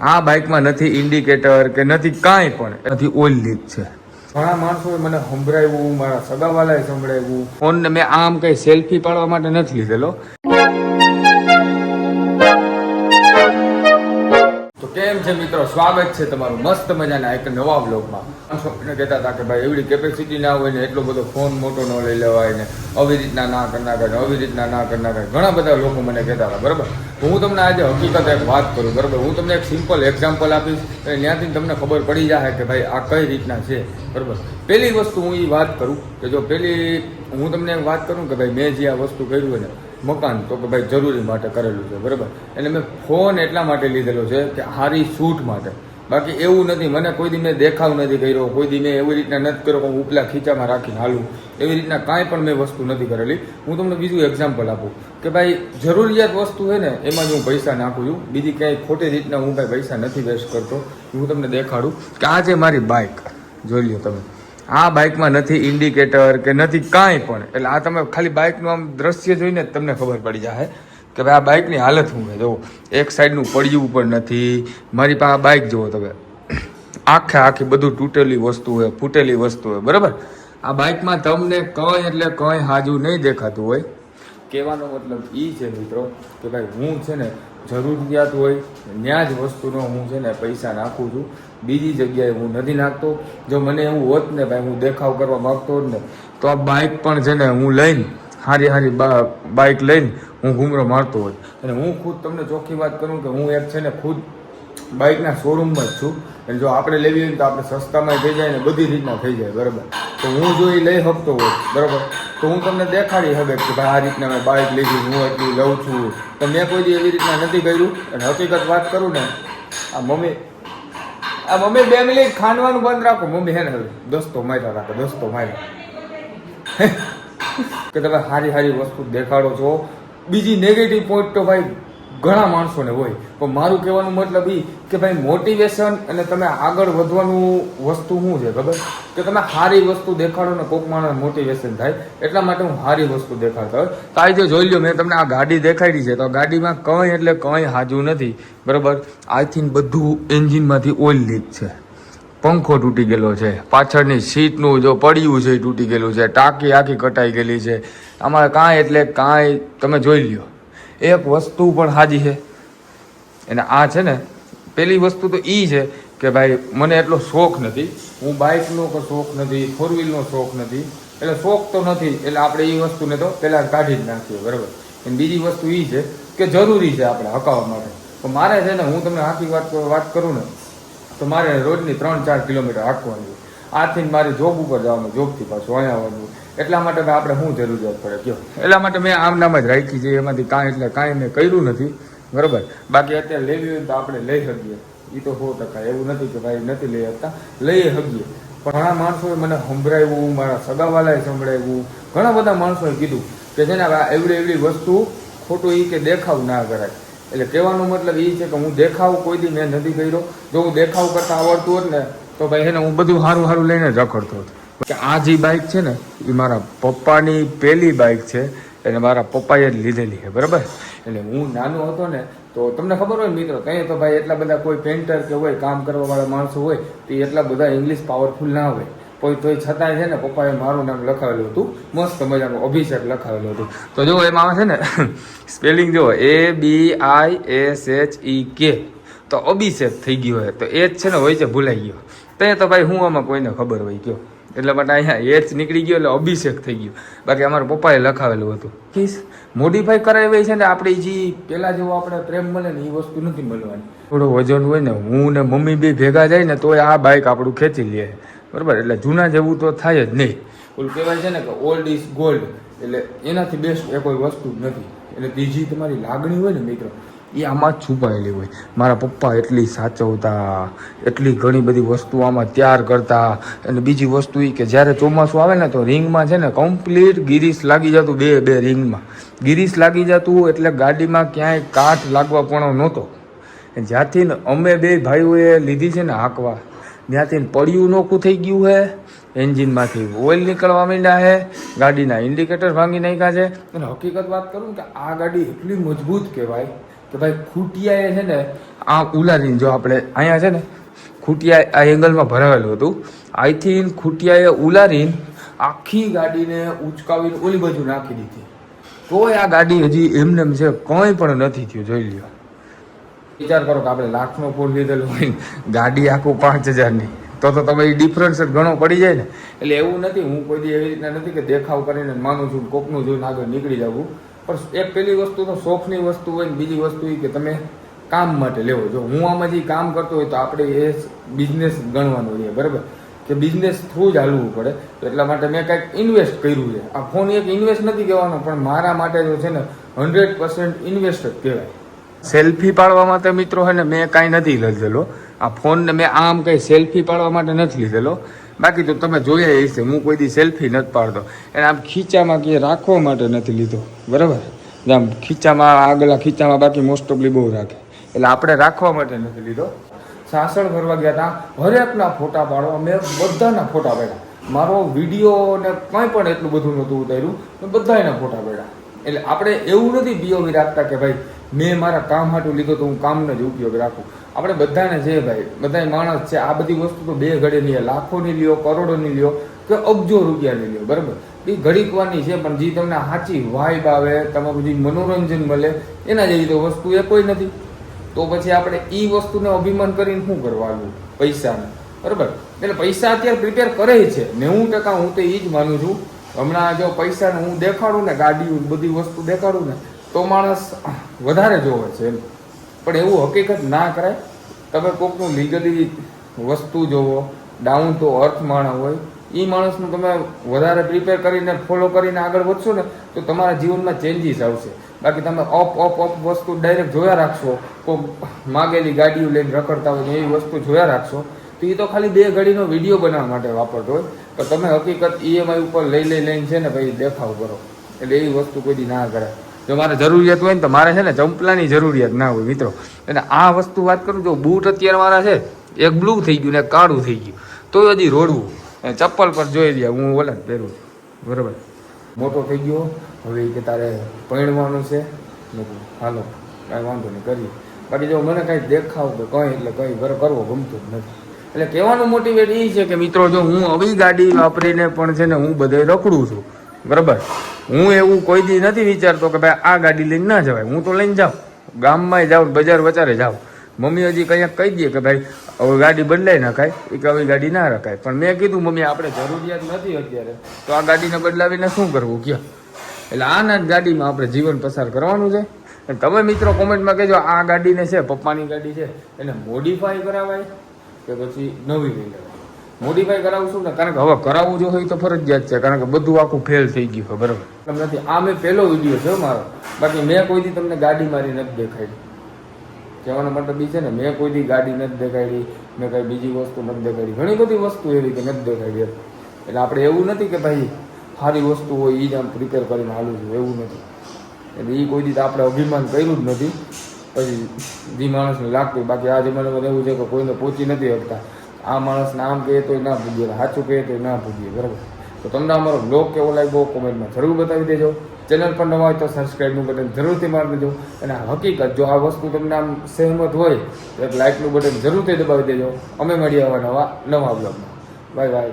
આ બાઇકમાં નથી ઇન્ડિકેટર કે નથી કાંઈ પણ નથી ઓઇલ લીક છે. ઘણા માણસોએ મને સંભળાવ્યું મારા સગાવાલાએ સંભળાવ્યું. ફોનને મેં આમ કઈ સેલ્ફી પાડવા માટે નથી લીધેલો. કેમ છે મિત્રો, સ્વાગત છે તમારું મસ્ત મજાના એક નવા બ્લોગમાં માણસો કહેતા હતા કે ભાઈ, એવડી કેપેસિટી ના હોય ને એટલો બધો ફોન મોટો ન લઈ લેવાય ને આવી રીતના ના કરના કરે આવી રીતના ના કરના કરે ઘણા બધા લોકો મને કહેતા હતા, બરાબર? હું તમને આજે હકીકત એક વાત કરું, બરાબર? હું તમને એક સિમ્પલ એક્ઝામ્પલ આપીશ અને ત્યાંથી તમને ખબર પડી જાય કે ભાઈ, આ કઈ રીતના છે, બરાબર? પહેલી વસ્તુ હું એ વાત કરું કે જો પહેલી, હું તમને વાત કરું કે ભાઈ, મેં જે આ વસ્તુ કર્યું ને મકાન તો કે ભાઈ જરૂરી માટે કરેલું છે, બરાબર? એટલે મેં ફોન એટલા માટે લીધેલો છે કે હારી શૂટ માટે. બાકી એવું નથી, મને કોઈ દી મેં દેખાવ નથી કર્યો, કોઈ દી મેં એવી રીતના નથી કર્યો હું ઉપલા ખીચામાં રાખીને હાલું. એવી રીતના કાંઈ પણ મેં વસ્તુ નથી કરેલી. હું તમને બીજું એક્ઝામ્પલ આપું કે ભાઈ જરૂરિયાત વસ્તુ છે ને, એમાં જ હું પૈસા નાખું છું. બીજી ક્યાંય ખોટી રીતના હું કાંઈ પૈસા નથી વેસ્ટ કરતો. હું તમને દેખાડું કે આ છે મારી બાઇક જોઈ લો તમે. આ બાઇકમાં નથી ઇન્ડિકેટર કે નથી કાંઈ પણ. એટલે આ તમે ખાલી બાઇકનું આમ દ્રશ્ય જોઈને જ તમને ખબર પડી જાય કે ભાઈ આ બાઇકની હાલત શું છે. એક સાઈડનું પડ્યું પણ નથી. મારી પાસે બાઇક, જુઓ તમે. આખે આખી બધું તૂટેલી વસ્તુ હોય, ફૂટેલી વસ્તુ હોય, બરાબર? આ બાઇકમાં તમને કંઈ એટલે કંઈ હાજુ નહીં દેખાતું હોય. કહેવાનો મતલબ એ છે મિત્રો કે ભાઈ હું છે ને જરૂરિયાત હોય ત્યાં જ વસ્તુનો હું છે ને પૈસા નાખું છું. બીજી જગ્યાએ હું નથી નાખતો. જો મને એવું હોત ને ભાઈ હું દેખાવ કરવા માગતો હોત ને, તો આ બાઇક પણ છે ને હું લઈને, હારી હારી બાઇક લઈને હું ઘૂમરો મારતો હોત. અને હું ખુદ તમને ચોખ્ખી વાત કરું કે હું એક છે ને ખુદ બાઇકના શોરૂમમાં જ છું. અને જો આપણે લેવી હોય તો આપણે સસ્તામાં થઈ જાય ને બધી રીતના થઈ જાય બરાબર? તો હું જો એ લઈ શકતો હોય બરાબર? તો હું તમને દેખાડી શકે કે ભાઈ આ રીતના મેં બાઇક લીધી, હું એટલી લઉં છું. તો મેં કોઈ એવી રીતના નથી કર્યું. અને હકીકત વાત કરું ને, આ મમ્મી આ મમ્મી બે મિનિટ ખાંડવાનું બંધ રાખો. મમ્મી હે ને હવે, દોસ્તો માર્યા રાખો, દોસ્તો માર્યા. કે તમે સારી સારી વસ્તુ દેખાડો છો. બીજી નેગેટિવ પોઈન્ટ તો ભાઈ ઘણા માણસોને હોય. પણ મારું કહેવાનું મતલબ એ કે ભાઈ મોટિવેશન અને તમે આગળ વધવાનું વસ્તુ શું છે, ખબર? કે તમે સારી વસ્તુ દેખાડો ને કોક માણસ મોટિવેશન થાય, એટલા માટે હું સારી વસ્તુ દેખાડતો હોય તો આજે જોઈ લો મેં તમને આ ગાડી દેખાડી છે, તો ગાડીમાં કંઈ એટલે કંઈ હાજુ નથી, બરાબર? આઈ થિંક બધું એન્જિનમાંથી ઓઇલ લીક છે. પંખો તૂટી ગયેલો છે. પાછળની સીટનું જો પડ્યું છે એ તૂટી ગયેલું છે. ટાંકી આખી કટાઈ ગયેલી છે. આમાં કાંઈ એટલે કાંઈ, તમે જોઈ લ્યો. એક વસ્તુ પણ હાજી છે. અને આ છે ને પહેલી વસ્તુ તો એ છે કે ભાઈ, મને એટલો શોખ નથી. હું બાઇકનો કોઈ શોખ નથી ફોર વ્હીલનો શોખ નથી. એટલે શોખ તો નથી, એટલે આપણે એ વસ્તુને તો પહેલાં કાઢી જ નાખીએ, બરાબર? અને બીજી વસ્તુ એ છે કે જરૂરી છે આપણે હકાવવા માટે. તો મારે છે ને, હું તમને આખી વાત વાત કરું ને, તો મારે રોજની ત્રણ ચાર કિલોમીટર હાંકવાની આથી મારે જોબ ઉપર જવાનું જોબથી પાછું અહીંયા આવવાનું. એટલા માટે આપણે શું જરૂરિયાત પડે, કયો? એટલા માટે મેં આમ નામ જ રાખી છે, એમાંથી કાંઈ એટલે કાંઈ મેં કર્યું નથી, બરાબર? બાકી અત્યારે લેવી હોય તો આપણે લઈ શકીએ. એ તો સો ટકા એવું નથી કે ભાઈ નથી લઈ શકતા, લઈ શકીએ. પણ ઘણા માણસોએ મને સંભળાવ્યું, મારા સગાવાલાએ સંભળાવ્યું. ઘણા બધા માણસોએ કીધું કે છે ને એવડી એવડી વસ્તુ ખોટું એ કે દેખાવ ના કરાય. એટલે કહેવાનો મતલબ એ છે કે હું દેખાવ કોઈ દી મેં નથી કર્યો. જો હું દેખાવ કરતા આવડતું હોત ને, તો ભાઈ એને હું બધું સારું સારું લઈને જ રખડતો હતો. આ જે બાઇક છે ને, એ મારા પપ્પાની પહેલી બાઇક છે, એને મારા પપ્પાએ જ લીધેલી છે, બરાબર? એટલે હું નાનો હતો ને, તો તમને ખબર હોય મિત્રો, કંઈ તો ભાઈ એટલા બધા કોઈ પેન્ટર કે હોય, કામ કરવાવાળા માણસો હોય, તો એટલા બધા ઇંગ્લિશ પાવરફુલ ના હોય. કોઈ તોય છતાંય છે ને, પપ્પાએ મારું નામ લખાવેલું હતું, મસ્ત મજાનું અભિષેક લખાવેલું હતું. તો જો એમાં છે ને સ્પેલિંગ જુઓ એ બી આઈ એસ એચ ઈ કે તો અભિષેક થઈ ગયો હોય. તો એ જ છે ને, હોય છે, ભૂલાઈ ગયો. તે તો ભાઈ હું આમાં કોઈને ખબર હોય, કયો. એટલા માટે અહીંયા એચ નીકળી ગયો એટલે અભિષેક થઈ ગયો. બાકી અમારા પપ્પાએ લખાવેલું હતું. કીસ? મોડિફાઈ કરાવી છે ને આપણે જે પેલા જેવો આપણે પ્રેમ મળે ને એ વસ્તુ નથી મળવાની. થોડું વજન હોય ને હું ને મમ્મી બે ભેગા જાય ને તોય આ બાઇક આપણું ખેંચી લે. બરાબર? એટલે જૂના જેવું તો થાય જ નહીં. ઓલું કહેવાય છે ને કે ઓલ્ડ ઇઝ ગોલ્ડ એટલે એનાથી બેસ્ટ એ કોઈ વસ્તુ જ નથી. એટલે ત્રીજી તમારી લાગણી હોય ને મિત્રો એ આમાં જ છુપાયેલી હોય. મારા પપ્પા એટલી સાચવતા, એટલી ઘણી બધી વસ્તુ આમાં તૈયાર કરતા. અને બીજી વસ્તુ એ કે જ્યારે ચોમાસું આવે ને તો રિંગમાં છે ને કમ્પ્લીટ ગિરીસ લાગી જતું બે બે રિંગમાં. ગિરીસ લાગી જતું એટલે ગાડીમાં ક્યાંય કાઠ લાગવા પણ નહોતો જ્યાંથી અમે બે ભાઈઓએ લીધી છે ને હાંકવા ત્યાંથી પડ્યું નોખું થઈ ગયું હે. એન્જિનમાંથી ઓઇલ નીકળવા માંડ્યા છે ગાડીના ઇન્ડિકેટર ભાંગી નાખ્યા છે. અને હકીકત વાત કરું કે આ ગાડી એટલી મજબૂત કહેવાય. કે ભાઈ ખૂટિયાએ છે ને આ ઉલારીને જો આપણે અહીંયા છે ને ખૂટિયા આ એંગલમાં ભરાવેલું હતું, અહીંથી ખૂટિયાએ ઉલારીને આખી ગાડીને ઉચકાવીને ઓલી બાજુ નાખી દીધી. તોય આ ગાડી હજી એમને એમ છે કંઈ પણ નથી થયું, જોઈ લ્યો. વિચાર કરો કે આપણે લાખનો ફોન લીધેલો હોય ગાડી આખું પાંચ હજારની. તો તો તમે એ ડિફરન્સ ઘણો પડી જાય ને. એટલે એવું નથી, હું કોઈ દી એવી રીતના નથી કે દેખાવ કરીને માનું છું કોકનું જોઈને આગળ નીકળી જવું પણ એક પેલી વસ્તુ તો શોખની વસ્તુ હોય ને બીજી વસ્તુ એ કે તમે કામ માટે લેવો. જો હું આમાં જે કામ કરતો હોય તો આપણે એ બિઝનેસ ગણવાનો છે બરાબર? કે બિઝનેસ થ્રુ જ હાલવું પડે. એટલા માટે મેં કંઈક ઇન્વેસ્ટ કર્યું છે. આ ફોન એક ઇન્વેસ્ટ નથી કહેવાનો પણ મારા માટે જો છે ને હંડ્રેડ પર્સન્ટ ઇન્વેસ્ટ જ કહેવાય. સેલ્ફી પાડવા માટે મિત્રો છે ને મેં કાંઈ નથી લીધેલો આ ફોનને મેં આમ કંઈ સેલ્ફી પાડવા માટે નથી લીધેલો. બાકી તો તમે જોયા હશે હું કોઈ દી સેલ્ફી નથી પાડતો. એને આમ ખીચામાં કે રાખવા માટે નથી લીધો. બરાબર? આમ ખીચામાં, આગલા ખીચામાં બાકી મોસ્ટ ઓફલી બહુ રાખે. એટલે આપણે રાખવા માટે નથી લીધો. સાસણ ફરવા ગયા હતા હરેકના ફોટા પાડવા મેં બધાના ફોટા પાડ્યા. મારો વીડિયો ને કંઈ પણ એટલું બધું નહોતું ઉતાર્યું. મેં બધાના ફોટા પાડ્યા. એટલે આપણે એવું નથી બીઓવી રાખતા કે ભાઈ મેં મારા કામ હાટું લીધો તો હું કામનો જ ઉપયોગ રાખું. આપણે બધાને છે ભાઈ બધા માણસ છે, આ બધી વસ્તુ તો બે ઘડે લાખોની લ્યો, કરોડોની લ્યો, કે અબજો રૂપિયાની લ્યો, બરાબર? એ ઘડીકવાની છે, પણ જે તમને સાચી વાઇબ આવે તમારું જે મનોરંજન મળે, એના જેવી તો વસ્તુ એ કોઈ નથી. તો પછી આપણે એ વસ્તુને અભિમાન કરીને શું કરવાનું? પૈસાને. બરાબર? એટલે પૈસા અત્યારે પ્રિપેર કરે છે. નેવું ટકા હું તો એ જ માનું છું. હમણાં જો પૈસાને હું દેખાડું ને ગાડી બધી વસ્તુ દેખાડું ને તો માણસ વધારે જોવે છે એમ. પણ એવું હકીકત ના કરાય. તમે કોકનું લીગલી વસ્તુ જોવો ડાઉન ટુ અર્થ માણસ હોય એ માણસનું તમે વધારે પ્રિપેર કરીને ફોલો કરીને આગળ વધશો ને, તો તમારા જીવનમાં ચેન્જીસ આવશે. બાકી તમે અપ અપ અપ વસ્તુ ડાયરેક્ટ જોયા રાખશો કોઈ માગેલી ગાડીઓ લઈને રખડતા હોય એવી વસ્તુ જોયા રાખશો, તો એ તો ખાલી બે ઘડીનો વીડિયો બનાવવા માટે વાપરતો હોય. તો તમે હકીકત ઈએમઆઈ ઉપર લઈ લઈ, લઈને છે ને ભાઈ દેખાવ કરો. એટલે એવી વસ્તુ કોઈ ના કરાય. જો મારે જરૂરિયાત હોય ને તો મારે છે ને ચંપલાની જરૂરિયાત ના હોય, મિત્રો. અને આ વસ્તુ વાત કરું જો બૂટ અત્યારે મારા છે, એક બ્લુ થઈ ગયું ને કાળું થઈ ગયું. તો હજી રોડવું. ચપ્પલ પર જોઈ લે, હું ઓલા પહેરું બરાબર? મોટો થઈ ગયો. હવે કે તારે પરણવાનું છે. હાલો, કાંઈ વાંધો નહીં, કરીએ. બાકી જો મને કાંઈ દેખાવ કે કંઈ, એટલે કંઈ ઘર કરવો ગમતું જ નથી. એટલે કહેવાનું મોટિવેટ એ છે કે, મિત્રો, જો હું આવી ગાડી વાપરીને પણ છે ને હું બધે રખડું છું બરાબર? હું એવું કોઈ દી નથી વિચારતો કે ભાઈ આ ગાડી લઈને ના જવાય. હું તો લઈને જાઉં. ગામમાંય જાઉં બજાર વચારે જાઉં. મમ્મી હજી કંઈક કહી દે કે ભાઈ, હવે ગાડી બદલાઈ નખાય. એ કે હવે ગાડી ના રખાય. પણ મેં કીધું, મમ્મી, આપણે જરૂરિયાત નથી અત્યારે. તો આ ગાડીને બદલાવીને શું કરવું? કયો? એટલે આના જ ગાડીમાં આપણે જીવન પસાર કરવાનું છે. તમે મિત્રો કોમેન્ટમાં કહેજો, આ ગાડીને છે, પપ્પાની ગાડી છે. એને મોડિફાઈ કરાવાય કે પછી નવી લઈ લેવાય? મોડિફાઈ કરાવશું ને, કારણ કે હવે કરાવવું જો હોય તો ફરજિયાત છે, કારણ કે બધું આખું ફેલ થઈ ગયું છે? બરાબર એમ નથી. આ મેં પહેલો વીડિયો છે મારો. બાકી મેં કોઈ દી તમને ગાડી મારી નથી દેખાડી. કહેવાનો મતલબ એ છે ને, મેં કોઈ દી ગાડી નથી દેખાડી, મેં કઈ બીજી વસ્તુ નથી દેખાડી. ઘણી બધી વસ્તુ એવી કે નથી દેખાડી. એટલે આપણે એવું નથી કે ભાઈ, સારી વસ્તુ હોય એ જ આમ પ્રિપેર કરીને હાલું છું, એવું નથી. એટલે એ કોઈ દી આપણે અભિમાન કર્યું જ નથી. પછી જે માણસને લાગતું, બાકી આ જમાનામાં એવું છે કે કોઈને પહોંચી નથી શકતા. આ માણસને આમ કહે તોય ના પૂગીએ સાચું કહે તોય ના ભૂગીએ, બરાબર? તો તમને અમારો બ્લોગ કેવો લાગ્યો કોમેન્ટમાં જરૂર બતાવી દેજો. ચેનલ પર નવા હોય તો સબસ્ક્રાઈબનું બટન જરૂરથી મારી દેજો. અને હકીકત, જો આ વસ્તુ તમને આમ સહેમત હોય, તો એક લાઇકનું બટન જરૂરથી દબાવી દેજો. અમે મળીએ આવા નવા નવા બ્લોગમાં બાય બાય